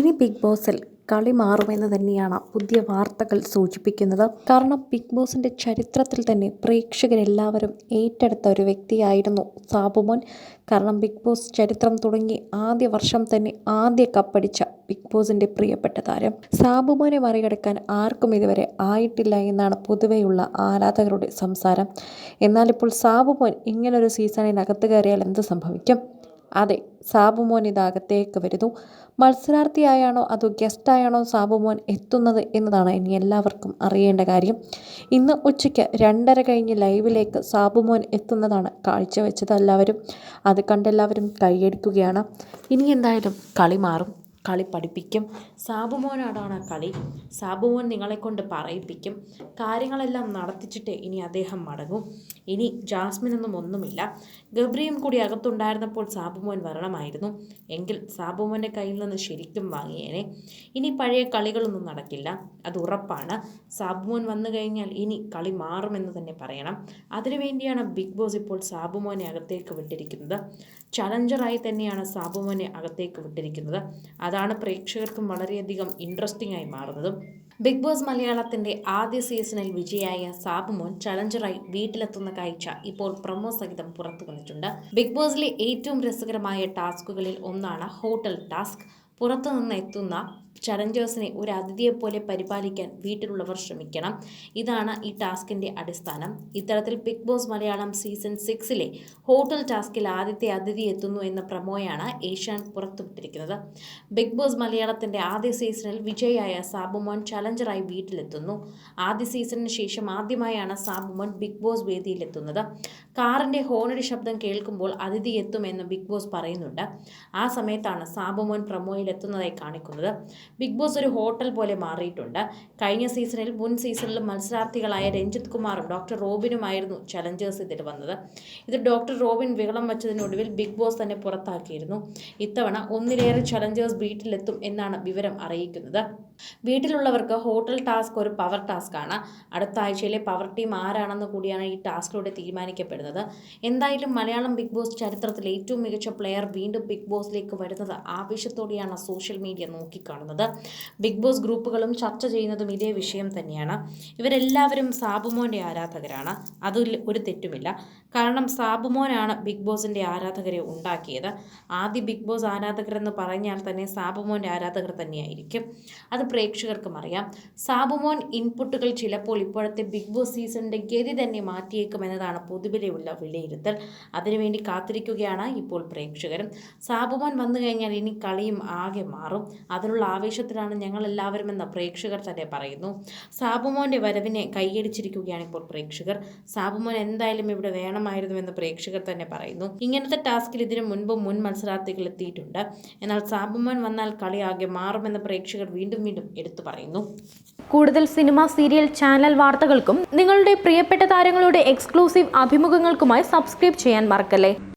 ഇനി ബിഗ് ബോസിൽ കളി മാറുമെന്ന് തന്നെയാണ് പുതിയ വാർത്തകൾ സൂചിപ്പിക്കുന്നത്. കാരണം ബിഗ് ബോസിന്റെ ചരിത്രത്തിൽ തന്നെ പ്രേക്ഷകരെല്ലാവരും ഏറ്റെടുത്ത ഒരു വ്യക്തിയായിരുന്നു സാബുമോൻ കാരണം ബിഗ് ബോസ് ചരിത്രം തുടങ്ങി ആദ്യ വർഷം തന്നെ ആദ്യ കപ്പടിച്ച ബിഗ് ബോസിന്റെ പ്രിയപ്പെട്ട താരം. സാബുമോനെ മറികടക്കാൻ ആർക്കും ഇതുവരെ ആയിട്ടില്ല എന്നാണ് പൊതുവെയുള്ള ആരാധകരുടെ സംസാരം. എന്നാലിപ്പോൾ സാബുമോൻ ഇങ്ങനൊരു സീസണിനകത്ത് കയറിയാൽ എന്ത് സംഭവിക്കും? അതെ സാബുമോൻ ഇതകത്തേക്ക് വരുന്നു. മത്സരാർത്ഥിയായാണോ അതോ ഗസ്റ്റായാണോ സാബുമോൻ എത്തുന്നത് എന്നതാണ് ഇനി എല്ലാവർക്കും അറിയേണ്ട കാര്യം. ഇന്ന് ഉച്ചയ്ക്ക് രണ്ടര കഴിഞ്ഞ് ലൈവിലേക്ക് സാബുമോൻ എത്തുന്നതാണ് കാഴ്ചവെച്ചത് എല്ലാവരും. അത് കണ്ടെല്ലാവരും കൈയടിക്കുകയാണ്. ഇനി എന്തായാലും കളി മാറും. കളി പഠിപ്പിക്കും. സാബുമോനോടാണ് കളി. സാബുമോൻ നിങ്ങളെക്കൊണ്ട് പറയിപ്പിക്കും. കാര്യങ്ങളെല്ലാം നടത്തിച്ചിട്ട് ഇനി അദ്ദേഹം മടങ്ങും. ഇനി ജാസ്മിനൊന്നും ഒന്നുമില്ല. ഗബ്രിയും കൂടി അകത്തുണ്ടായിരുന്നപ്പോൾ സാബുമോൻ വരണമായിരുന്നു. എങ്കിൽ സാബുമോന്റെ കയ്യിൽ നിന്ന് ശരിക്കും വാങ്ങിയേനെ. ഇനി പഴയ കളികളൊന്നും നടക്കില്ല. അത് ഉറപ്പാണ്. സാബുമോൻ വന്നു കഴിഞ്ഞാൽ ഇനി കളി മാറുമെന്ന് തന്നെ പറയണം. അതിനുവേണ്ടിയാണ് ബിഗ് ബോസ് ഇപ്പോൾ സാബുമോനെ അകത്തേക്ക് വിട്ടിരിക്കുന്നത്. ചലഞ്ചറായി തന്നെയാണ് സാബുമോനെ അകത്തേക്ക് വിട്ടിരിക്കുന്നത്. അതാണ് പ്രേക്ഷകർക്കും വളരെയധികം ഇൻട്രസ്റ്റിംഗ് ആയി മാറുന്നതും. ബിഗ് ബോസ് മലയാളത്തിന്റെ ആദ്യ സീസണിൽ വിജയായ സാബുമോൻ ചലഞ്ചറായി വീട്ടിലെത്തുന്ന കാഴ്ച ഇപ്പോൾ പ്രമോ സഹിതം പുറത്തു വന്നിട്ടുണ്ട്. ബിഗ് ബോസിലെ ഏറ്റവും രസകരമായ ടാസ്കുകളിൽ ഒന്നാണ് ഹോട്ടൽ ടാസ്ക്. പുറത്തുനിന്ന് എത്തുന്ന ചലഞ്ചേഴ്സിനെ ഒരു അതിഥിയെപ്പോലെ പരിപാലിക്കാൻ വീട്ടിലുള്ളവർ ശ്രമിക്കണം. ഇതാണ് ഈ ടാസ്കിന്റെ അടിസ്ഥാനം. ഇത്തരത്തിൽ ബിഗ് ബോസ് മലയാളം സീസൺ സിക്സിലെ ഹോട്ടൽ ടാസ്കിൽ ആദ്യത്തെ അതിഥി എത്തുന്നു എന്ന പ്രമോയാണ് ഏഷ്യാൻ പുറത്തുവിട്ടിരിക്കുന്നത്. ബിഗ് ബോസ് മലയാളത്തിന്റെ ആദ്യ സീസണിൽ വിജയായ സാബുമോൻ ചലഞ്ചറായി വീട്ടിലെത്തുന്നു. ആദ്യ സീസണിന് ശേഷം ആദ്യമായാണ് സാബുമോൻ ബിഗ് ബോസ് വേദിയിലെത്തുന്നത്. കാറിന്റെ ഹോണടി ശബ്ദം കേൾക്കുമ്പോൾ അതിഥി എത്തുമെന്ന് ബിഗ് ബോസ് പറയുന്നുണ്ട്. ആ സമയത്താണ് സാബുമോൻ പ്രമോയിലെത്തുന്നതായി കാണിക്കുന്നത്. ബിഗ് ബോസ് ഒരു ഹോട്ടൽ പോലെ മാറിയിട്ടുണ്ട്. കഴിഞ്ഞ സീസണിൽ മുൻ സീസണിൽ മത്സരാർത്ഥികളായ രഞ്ജിത് കുമാറും ഡോക്ടർ റോബിനുമായിരുന്നു ചലഞ്ചേഴ്സ് ഇതിൽ വന്നത്. ഇത് ഡോക്ടർ റോബിൻ വികളം വച്ചതിനൊടുവിൽ ബിഗ് ബോസ് തന്നെ പുറത്താക്കിയിരുന്നു. ഇത്തവണ ഒന്നിലേറെ ചലഞ്ചേഴ്സ് വീട്ടിലെത്തും എന്നാണ് വിവരം അറിയിക്കുന്നത്. വീട്ടിലുള്ളവർക്ക് ഹോട്ടൽ ടാസ്ക് ഒരു പവർ ടാസ്ക് ആണ്. അടുത്ത ആഴ്ചയിലെ പവർ ടീം ആരാണെന്ന് കൂടിയാണ് ഈ ടാസ്കിലൂടെ തീരുമാനിക്കപ്പെടുന്നത്. എന്തായാലും മലയാളം ബിഗ് ബോസ് ചരിത്രത്തിലെ ഏറ്റവും മികച്ച പ്ലെയർ വീണ്ടും ബിഗ് ബോസിലേക്ക് വരുന്നത് ആവേശത്തോടെയാണ് സോഷ്യൽ മീഡിയ നോക്കിക്കാണുന്നത്. ബിഗ് ബോസ് ഗ്രൂപ്പുകളും ചർച്ച ചെയ്യുന്നതും ഇതേ വിഷയം തന്നെയാണ്. ഇവരെല്ലാവരും സാബുമോന്റെ ആരാധകരാണ്. അതിൽ ഒരു തെറ്റുമില്ല. കാരണം സാബുമോനാണ് ബിഗ് ബോസിന്റെ ആരാധകരെ ഉണ്ടാക്കിയത്. ആദ്യ ബിഗ് ബോസ് ആരാധകരെന്ന് പറഞ്ഞാൽ തന്നെ സാബുമോന്റെ ആരാധകർ തന്നെയായിരിക്കും. അത് പ്രേക്ഷകർക്കും അറിയാം. സാബുമോൻ ഇൻപുട്ടുകൾ ചിലപ്പോൾ ഇപ്പോഴത്തെ ബിഗ് ബോസ് സീസണിന്റെ ഗതി തന്നെ മാറ്റിയേക്കും എന്നതാണ് പൊതുവിലെയുള്ള വിലയിരുത്തൽ. അതിനുവേണ്ടി കാത്തിരിക്കുകയാണ് ഇപ്പോൾ പ്രേക്ഷകരും. സാബുമോൻ വന്നു കഴിഞ്ഞാൽ ഇനി കളിയും ആകെ മാറും. അതിനുള്ള ആവേശത്തിലാണ് ഞങ്ങൾ എല്ലാവരുമെന്ന് പ്രേക്ഷകർ തന്നെ പറയുന്നു. സാബുമോന്റെ വരവിനെ കൈയടിച്ചിരിക്കുകയാണ് ഇപ്പോൾ പ്രേക്ഷകർ. സാബുമോൻ എന്തായാലും ഇവിടെ വേണമായിരുന്നുവെന്ന് പ്രേക്ഷകർ തന്നെ പറയുന്നു. ഇങ്ങനത്തെ ടാസ്കിൽ ഇതിനു മുൻപ് മുൻ മത്സരാർത്ഥികൾ എത്തിയിട്ടുണ്ട്. എന്നാൽ സാബുമോൻ വന്നാൽ കളി ആകെ മാറുമെന്ന് പ്രേക്ഷകർ വീണ്ടും വീണ്ടും എടുത്തു പറയുന്നു. കൂടുതൽ സിനിമ സീരിയൽ ചാനൽ വാർത്തകൾക്കും നിങ്ങളുടെ പ്രിയപ്പെട്ട താരങ്ങളുടെ എക്സ്ക്ലൂസീവ് അഭിമുഖങ്ങൾക്കുമായി സബ്സ്ക്രൈബ് ചെയ്യാൻ മറക്കല്ലേ?